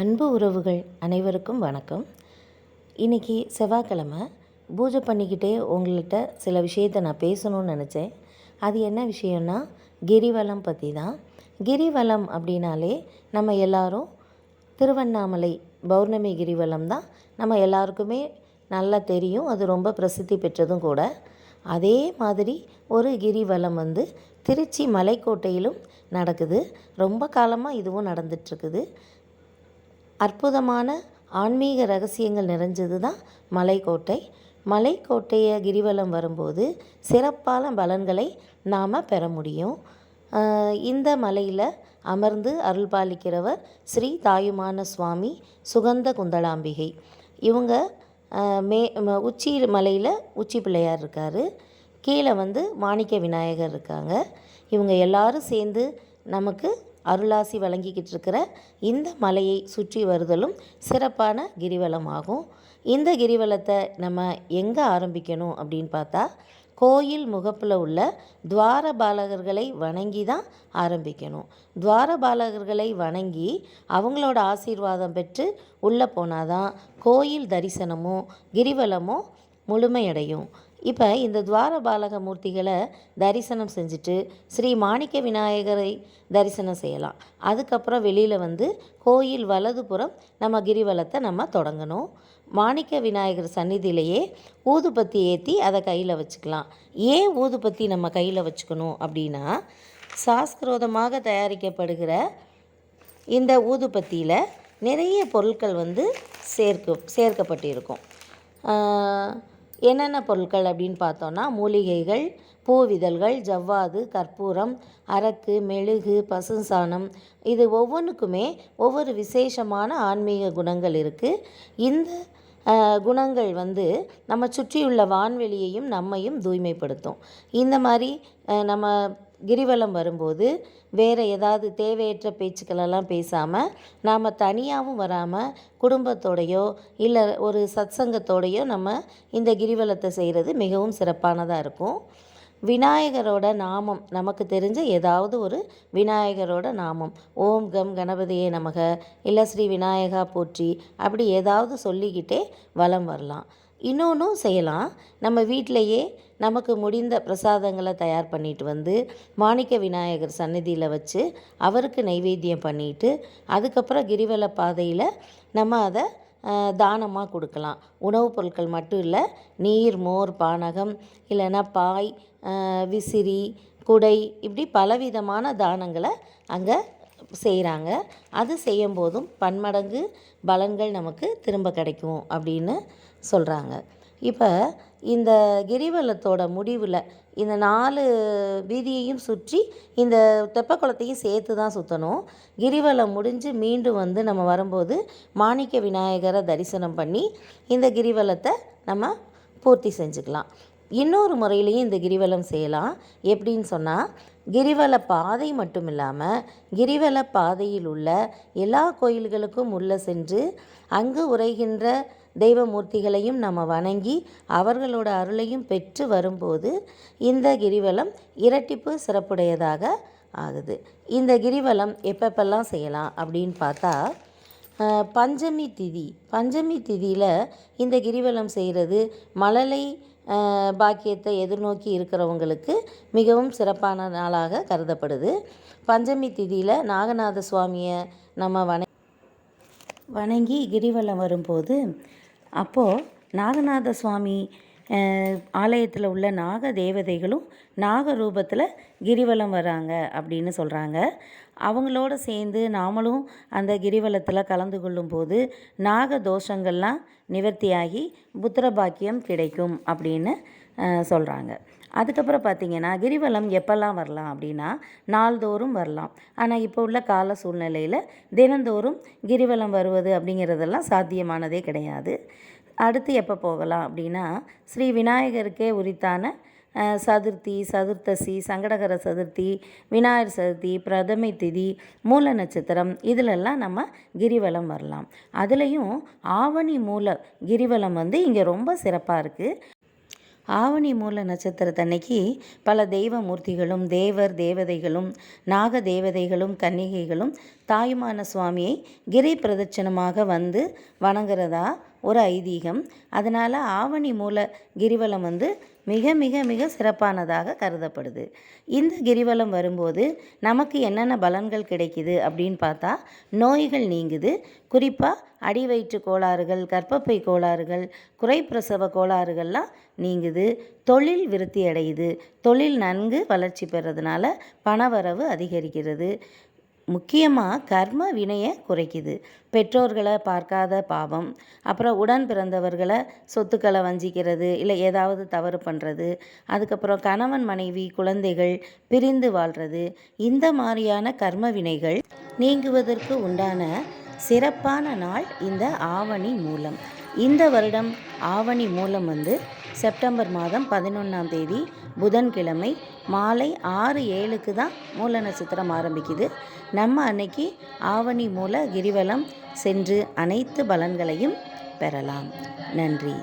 அன்பு உறவுகள் அனைவருக்கும் வணக்கம். இன்றைக்கி செவ்வாய்க்கிழமை. பூஜை பண்ணிக்கிட்டே உங்கள்கிட்ட சில விஷயத்தை நான் பேசணும்னு நினச்சேன். அது என்ன விஷயம்னா கிரிவலம் பற்றி தான் கிரிவலம் அப்படின்னாலே நம்ம எல்லாரும் திருவண்ணாமலை பௌர்ணமி கிரிவலம் தான். நம்ம எல்லாருக்குமே நல்லா தெரியும். அது ரொம்ப பிரசித்தி பெற்றதும் கூட. அதே மாதிரி ஒரு கிரிவலம் வந்து திருச்சி மலைக்கோட்டையிலும் நடக்குது. ரொம்ப காலமாக இதுவும் நடந்துட்டுருக்குது அற்புதமான ஆன்மீக ரகசியங்கள் நிறைஞ்சது தான் மலைக்கோட்டை. மலைக்கோட்டையை கிரிவலம் வரும்போது சிறப்பான பலன்களை நாம் பெற முடியும். இந்த மலையில் அமர்ந்து அருள் பாலிக்கிறவர் ஸ்ரீ தாயுமான சுவாமி சுகந்த குந்தளாம்பிகை. இவங்க மே ம- உச்சி மலையில் உச்சி பிள்ளையார் இருக்கார். கீழே வந்து மாணிக்க விநாயகர் இருக்காங்க. இவங்க எல்லாரும் சேர்ந்து நமக்கு அருளாசி வழங்கிக்கிட்டு இருக்கிற இந்த மலையை சுற்றி வருதலும் சிறப்பான கிரிவலம் ஆகும் இந்த கிரிவலத்தை நம்ம எங்கே ஆரம்பிக்கணும் அப்படின்னு பார்த்தா கோயில் முகப்பில் உள்ள துவாரபாலகர்களை வணங்கி தான் ஆரம்பிக்கணும். துவாரபாலகர்களை வணங்கி அவங்களோட ஆசீர்வாதம் பெற்று உள்ளே போனாதான் கோயில் தரிசனமும் கிரிவலமும் முழுமையடையும். இப்போ இந்த துவார பாலக மூர்த்திகளை தரிசனம் செஞ்சுட்டு ஸ்ரீ மாணிக்க விநாயகரை தரிசனம் செய்யலாம். அதுக்கப்புறம் வெளியில் வந்து கோயில் வலதுபுறம் நம்ம கிரிவலத்தை நம்ம தொடங்கணும். மாணிக்க விநாயகர் சந்நிதியிலேயே ஊதுபத்தி ஏற்றி அதை கையில் வச்சுக்கலாம். ஏன் ஊதுபத்தி நம்ம கையில் வச்சுக்கணும் அப்படின்னா சாஸ்திரோதமாக தயாரிக்கப்படுகிற இந்த ஊதுபத்தியில் நிறைய பொருட்கள் வந்து சேர்க்க சேர்க்கப்பட்டிருக்கும். என்னென்ன பொருட்கள் அப்படின்னு பார்த்தோன்னா மூலிகைகள் பூவிதழ்கள் ஜவ்வாது கற்பூரம் அரக்கு மெழுகு பசுசாணம். இது ஒவ்வொன்றுக்குமே ஒவ்வொரு விசேஷமான ஆன்மீக குணங்கள் இருக்குது இந்த குணங்கள் வந்து நம்ம சுற்றியுள்ள வான்வெளியையும் நம்மையும் தூய்மைப்படுத்தும். இந்த மாதிரி நம்ம கிரிவலம் வரும்போது வேறு ஏதாவது தேவையற்ற பேச்சுக்களெல்லாம் பேசாமல் நாம் தனியாகவும் வராமல் குடும்பத்தோடையோ இல்லை ஒரு சத்சங்கத்தோடையோ நம்ம இந்த கிரிவலத்தை செய்கிறது மிகவும் சிறப்பானதாக இருக்கும். விநாயகரோட நாமம் நமக்கு தெரிஞ்ச ஏதாவது ஒரு விநாயகரோட நாமம். ஓம் கம் கணபதியே நமக. இல்லை ஸ்ரீ விநாயகா போற்றி. அப்படி ஏதாவது சொல்லிக்கிட்டே வலம் வரலாம். இன்னொன்றும் செய்யலாம். நம்ம வீட்டிலையே நமக்கு முடிந்த பிரசாதங்களை தயார் பண்ணிட்டு வந்து மாணிக்க விநாயகர் சன்னதியில் வச்சு அவருக்கு நைவேத்தியம் பண்ணிட்டு அதுக்கப்புறம் கிரிவல பாதையில் நம்ம அதை தானமாக கொடுக்கலாம். உணவுப் பொருட்கள் மட்டும் இல்லை நீர் மோர் பானகம் இல்லைன்னா பாய் விசிறி குடை இப்படி பலவிதமான தானங்களை அங்கே செய்கிறாங்க அது செய்யும் போதும் பன்மடங்கு பலன்கள் நமக்கு திரும்ப கிடைக்கும் அப்படின்னு சொல்கிறாங்க இப்போ இந்த கிரிவலத்தோட முடிவில் இந்த நாலு வீதியையும் சுற்றி இந்த தெப்பக்குளத்தையும் சேர்த்து தான் சுற்றணும் கிரிவலம் முடிஞ்சு மீண்டும் வந்து நம்ம வரும்போது மாணிக்க விநாயகரை தரிசனம் பண்ணி இந்த கிரிவலத்தை நம்ம பூர்த்தி செஞ்சுக்கலாம். இன்னொரு முறையிலையும் இந்த கிரிவலம் செய்யலாம். எப்படின்னு சொன்னால் கிரிவல பாதை மட்டும் இல்லாமல் கிரிவல பாதையில் உள்ள எல்லா கோயில்களுக்கும் உள்ளே சென்று அங்கு உரைகின்ற தெய்வமூர்த்திகளையும் நம்ம வணங்கி அவர்களோட அருளையும் பெற்று வரும்போது இந்த கிரிவலம் இரட்டிப்பு சிறப்புடையதாக ஆகுது. இந்த கிரிவலம் எப்பப்பெல்லாம் செய்யலாம் அப்படின்னு பார்த்தா பஞ்சமி திதி. பஞ்சமி திதியில் இந்த கிரிவலம் செய்கிறது மழலை பாக்கியத்தை எதிர்நோக்கி இருக்கிறவங்களுக்கு மிகவும் சிறப்பான நாளாக கருதப்படுது. பஞ்சமி திதியில் நாகநாத சுவாமியை நம்ம வண வணங்கி கிரிவலம் வரும்போது அப்போது நாகநாத சுவாமி ஆலயத்தில் உள்ள நாக தேவதைகளும் நாக ரூபத்தில் கிரிவலம் வராங்க அப்படின்னு சொல்கிறாங்க அவங்களோட சேர்ந்து நாமளும் அந்த கிரிவலத்தில் கலந்து கொள்ளும்போது நாக தோஷங்கள்லாம் நிவர்த்தியாகி புத்திர பாக்கியம் கிடைக்கும் அப்படின்னு சொல்கிறாங்க அதுக்கப்புறம் பார்த்தீங்கன்னா கிரிவலம் எப்போல்லாம் வரலாம் அப்படின்னா நாள்தோறும் வரலாம். ஆனால் இப்போ உள்ள கால சூழ்நிலையில் தினந்தோறும் கிரிவலம் வருவது அப்படிங்கிறதெல்லாம் சாத்தியமானதே கிடையாது. அடுத்து எப்போ போகலாம் அப்படின்னா ஸ்ரீ விநாயகருக்கே உரித்தான சதுர்த்தி சதுர்த்தசி சங்கடகர சதுர்த்தி விநாயகர் சதுர்த்தி பிரதமை திதி மூல நட்சத்திரம் இதிலெல்லாம் நம்ம கிரிவலம் வரலாம். அதுலேயும் ஆவணி மூல கிரிவலம் வந்து இங்கே ரொம்ப சிறப்பாக இருக்குது ஆவணி மூல நட்சத்திரத்தன்னைக்கு பல தெய்வ மூர்த்திகளும் தேவர் தேவதைகளும் நாக தேவதைகளும் கன்னிகைகளும் தாயுமான சுவாமியை கிரி பிரதட்சணமாக வந்து வணங்குறதா ஒரு ஐதீகம். அதனால் ஆவணி மூல கிரிவலம் வந்து மிக மிக மிக சிறப்பானதாக கருதப்படுது. இந்த கிரிவலம் வரும்போது நமக்கு என்னென்ன பலன்கள் கிடைக்குது அப்படின்னு பார்த்தா நோய்கள் நீங்குது. குறிப்பாக அடிவயிற்று கோளாறுகள் கர்ப்பப்பை கோளாறுகள் குறைப்பிரசவ கோளாறுகள்லாம் நீங்குது. தொழில் விருத்தி அடையுது. தொழில் நன்கு வளர்ச்சி பெறதுனால பணவரவு அதிகரிக்கிறது. முக்கியமாக கர்ம வினையை குறைக்குது. பெற்றோர்களை பார்க்காத பாவம் அப்புறம் உடன் பிறந்தவர்களை சொத்துக்களை வஞ்சிக்கிறது இல்லை ஏதாவது தவறு பண்ணுறது அதுக்கப்புறம் கணவன் மனைவி குழந்தைகள் பிரிந்து வாழ்கிறது இந்த மாதிரியான கர்ம வினைகள் நீங்குவதற்கு உண்டான சிறப்பான நாள் இந்த ஆவணி மூலம். இந்த வருடம் ஆவணி மூலம் வந்து செப்டம்பர் மாதம் பதினொன்றாம் தேதி புதன்கிழமை மாலை ஆறு ஏழுக்கு தான் மூல நட்சத்திரம் ஆரம்பிக்குது. நம்ம அன்னைக்கு ஆவணி மூல கிரிவலம் சென்று அனைத்து பலன்களையும் பெறலாம். நன்றி.